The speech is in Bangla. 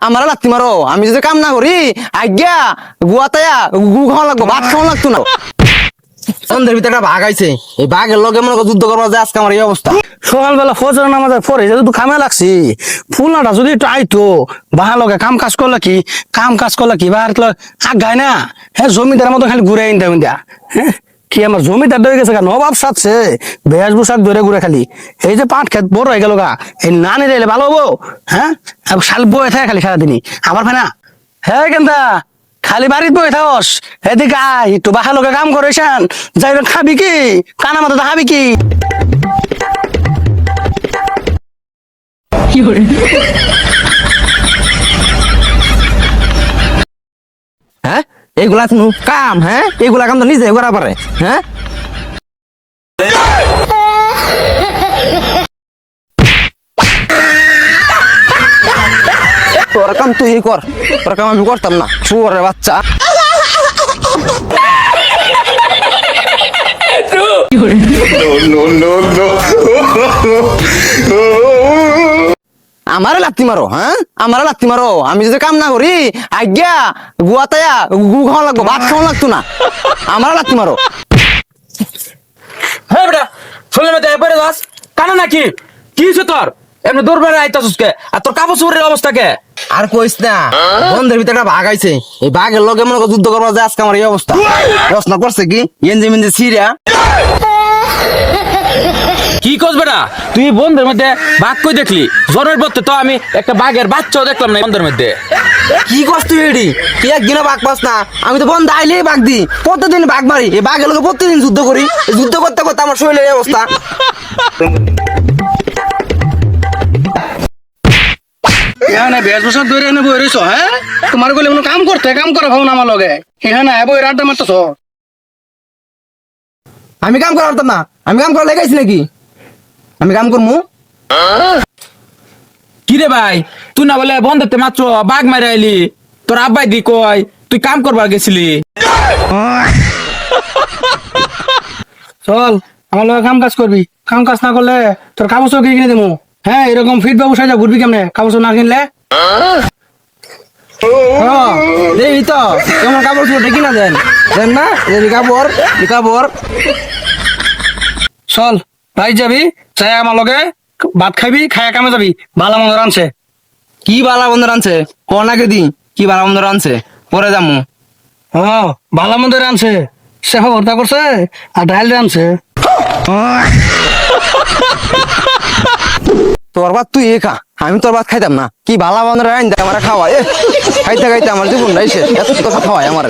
আমার লাত্তি মারো আমি যদি কাম না করি আজ্ঞা গুয়াতায়া গু খাওয়া লাগবো ভাত খাওয়া লাগতো না। সন্ধ্যের ভিতরে একটা বাঘ আইছে এই বাঘের লগে মনে যুদ্ধ করবা যে আজকে আমার এই অবস্থা। সকালবেলা ফজর নামাজের পরে যেহেতু কামে লাগছি ফুলনাটা যদি একটু আইতো বাহা লগে কাম কাজ করলে কি কাম কাজ করলে কি বাহার আগায় না? হ্যাঁ জমিদার মতো খালি ঘুরে আইন দেবেন দিয়া হ্যাঁ কি আমার জমিদার হয়ে গেছে গা, নবাব সাজছে বেশ পোশাক ধরে ঘুরে খালি। এই যে পাট খেত বড় হয়ে গেল গা। এই না নিলে এলে ভালো হব? হ্যাঁ? শাল বয়ে থাকে খালি সারাদিনই। আমার ভাই না? হ্যাঁ কেনটা খালি বাড়িত বয়ে থাকস। এদিকে আয় একটু বাহা লোকে কাম করেছেন যাই খাবি কি? কানা মতো খাবি কি? হ্যাঁ এগুলা কোনো কাম হ্যাঁ? এগুলা কাম তো নিজে করা পারে হ্যাঁ? তোর কাম তুই কর তোর কাম আমি করতাম না শুয়ারের বাচ্চা। আমারে লাত্তি মারো হ্যাঁ? আমারে লাত্তি মারো। আমি যদি কাম না করি আজ্ঞা গুয়াতায়া গু খাওয়া লাগবো ভাত খাওয়া লাগতো না। আমারে লাত্তি মারো। হ্যাঁ বেটা এপারে দাস কানা নাকি? কি হয়েছে তোর? এমনি দৌড় বেড়ে আইতাছিস কে? আর তোর কাপড় চোপড়ের অবস্থা কে? আর কইস না বন্ধের ভিতরে বাঘ আইছে। এই বাঘের লগে মনে যুদ্ধ করব যে আজকে আমার এই অবস্থা। প্রশ্ন করছে কি? এনজি মেনজি সিরিয়া কি কস বেটা? তুই বন্ধের মধ্যে বাঘ কই দেখলি? জ্বরের পথে তো আমি একটা বাঘের বাচ্চাও দেখলাম না বন্ধের মধ্যে। কি করছ তুই এডি? তুই একদিনও বাঘ পাস না। আমি তো বন্ধ আইলেই বাঘ দিই। প্রত্যেকদিন বাঘ মারি। এই বাঘের লগে প্রত্যেকদিন যুদ্ধ করি। যুদ্ধ করতে করতে আমার শরীরের অবস্থা। এখানে বেশ বছর ধরে এনে বই রইছ হ্যাঁ? তোমার গলে কোনো কাম করতে কাম করা ভাও না আমার লগে। এখানে বই আড্ডা মারতেছ? আমি কাম করা পারতাম না। আমি কাম করা লেগাইছি নাকি? আমি কাম করমু? কি রে ভাই তুই না বলে বন্ধেতে মাত্র বাঘ মারি আইলি। তোর আব্বাই দি কয় তুই কাম করবার গেছিলি। চল আমার লগে কাম কাজ করবি। কাম কাজ না করলে তোর কাগজ কি কিনে দেবো হ্যাঁ এরকম ফিট বাবু সাজা ঘুরবি কেমনে? কাগজ না কিনলে? দেই তো কেমন কাপড় দেখি না দেন। দেন না এই কাপড় কাপড়। চল ভাই যাবি? চাই আমার লগে ভাত খাবি খায়া কামে যাবি। ভালো মন্দ রানছে কি বালা বন্ধ রানছে কনাকে দি কি বালা বন্ধ রানছে পরে যামু ও ভালো মন্দ রানছে সে ভর্তা করছে আর ডাইল রানছে তোর ভাত তুই এ খা আমি তোর ভাত খাইতাম না। কি বালা বন্ধ রান দে আমার খাওয়া এ খাইতে খাইতে আমার জীবন নাই শেষ এত কথা খাওয়াই আমার